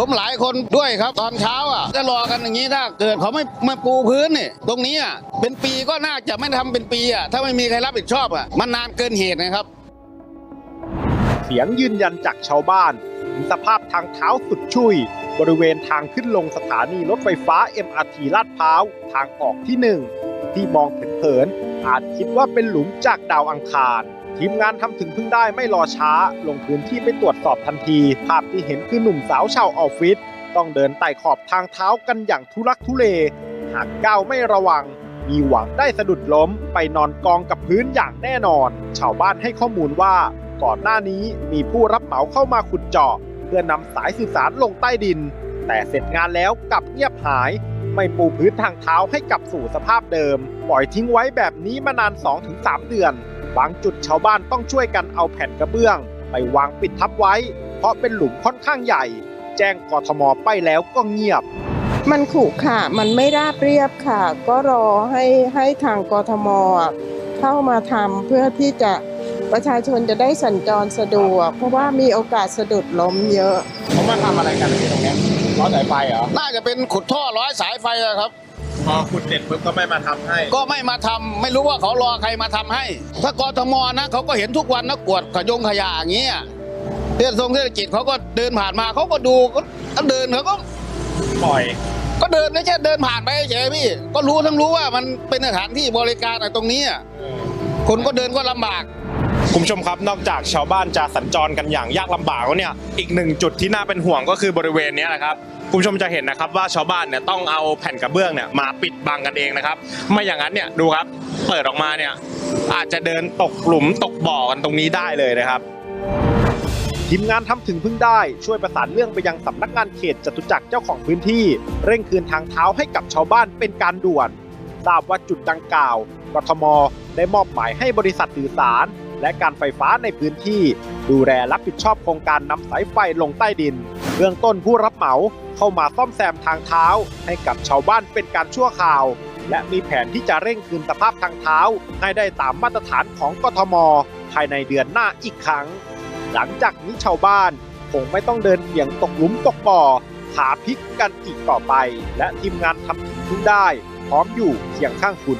ล้มหลายคนด้วยครับตอนเช้าอะจะรอกันอย่างนี้ถ้าเกิดเขาไม่มาปูพื้นนี่ตรงนี้อะเป็นปีก็น่าจะไม่ทำเป็นปีอะถ้าไม่มีใครรับผิดชอบอะมันนานเกินเหตุนะครับ เสียงยืนยันจากชาวบ้านถึงสภาพทางเท้าสุดชุยบริเวณทางขึ้นลงสถานีรถไฟฟ้า MRT ลาดพร้าวทางออกที่หนึ่งที่มองเผินๆอาจคิดว่าเป็นหลุมจากดาวอังคาร ทีมงานทำถึงเพิ่งได้ไม่รอช้า ลงพื้นที่ไปตรวจสอบทันที ภาพที่เห็นคือหนุ่มสาวชาวออฟฟิศต้องเดินไต่ขอบทางเท้ากันอย่างทุลักทุเล หากก้าวไม่ระวัง มีหวังได้สะดุดล้มไปนอนกองกับพื้นอย่างแน่นอน ชาวบ้านให้ข้อมูลว่า ก่อนหน้านี้มีผู้รับเหมาเข้ามาขุดเจาะ เพื่อนำสายสื่อสารลงใต้ดิน แต่เสร็จงานแล้วกลับเงียบหาย ไม่ปูพื้นทางเท้าให้กลับสู่สภาพเดิม ปล่อยทิ้งไว้แบบนี้มานาน 2-3 เดือน บางจุดชาวบ้านต้องช่วยกันเอาแผ่นกระเบื้อง ไปวางปิดทับไว้ เพราะเป็นหลุมค่อนข้างใหญ่ แจ้งกทมไปแล้วก็เงียบ มันขรุขระมันไม่ราบเรียบค่ะ ก็รอให้ให้ทางกทมอะเข้ามาทำเพื่อที่จะประชาชนจะได้สัญจรสะดวก เพราะว่ามีโอกาสสะดุดล้มเยอะเขามาทำอะไรกันที่ตรงนี้ร้อนสายไฟเหรอน่าจะเป็นขุดท่อร้อยสายไฟอะครับพ อขุดเสร็จปุ๊บก็ไม่มาทำให้ ก็ไม่มาทำไม่รู้ว่าเขารอใครมาทำให้ ถ้ากทมนะเขาก็เห็นทุกวันนะกวดขยงขยะอย่างเงี้ยเทศทรงเทศกิจเขาก็เดินผ่านมาเขาก็ดูก็เดินเขาก็ ปล่อย ก็เดินไม่ใช่เดินผ่านไปเฉยๆพี่ ก็รู้ทั้งรู้ว่ามันเป็นสถานที่บริการอะตรงนี้อะคนก็เดินก็ลำบาก คุณผู้ชมครับนอกจากชาวบ้านจะสัญจรกันอย่างยากลำบากแล้วเนี่ยอีกหนึ่งจุดที่น่าเป็นห่วงก็คือบริเวณนี้นะครับคุณผู้ชมจะเห็นนะครับว่าชาวบ้านเนี่ยต้องเอาแผ่นกระเบื้องเนี่ยมาปิดบังกันเองนะครับ ไม่อย่างนั้นเนี่ยดูครับเปิดออกมาเนี่ยอาจจะเดินตกหลุมตกบ่อกันตรงนี้ได้เลยนะครับทีมงานทำถึงพึ่งได้ช่วยประสานเรื่องไปยังสำนักงานเขตจตุจักรเจ้าของพื้นที่ เร่งคืนทางเท้าให้กับชาวบ้านเป็นการด่วนทราบว่าจุดดังกล่าวกทม ได้มอบหมายให้บริษัทสื่อสาร และการไฟฟ้าในพื้นที่ ดูแลรับผิดชอบโครงการนำสายไฟลงใต้ดิน เบื้องต้นผู้รับเหมาเข้ามาซ่อมแซมทางเท้า ให้กับชาวบ้านเป็นการชั่วคราว และมีแผนที่จะเร่งคืนสภาพทางเท้า ให้ได้ตามมาตรฐานของกทม ภายในเดือนหน้าอีกครั้ง หลังจากนี้ชาวบ้านคงไม่ต้องเดินเสี่ยงตกหลุมตกบ่อขาพลิกกันอีกต่อไป และทีมงานทำถึงพึ่งได้ พร้อมอยู่เคียงข้างคุณ